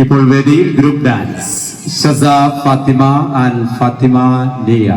ഇപ്പോൾ വേദിയിൽ group dance Shaza Fathima and Fathima Liya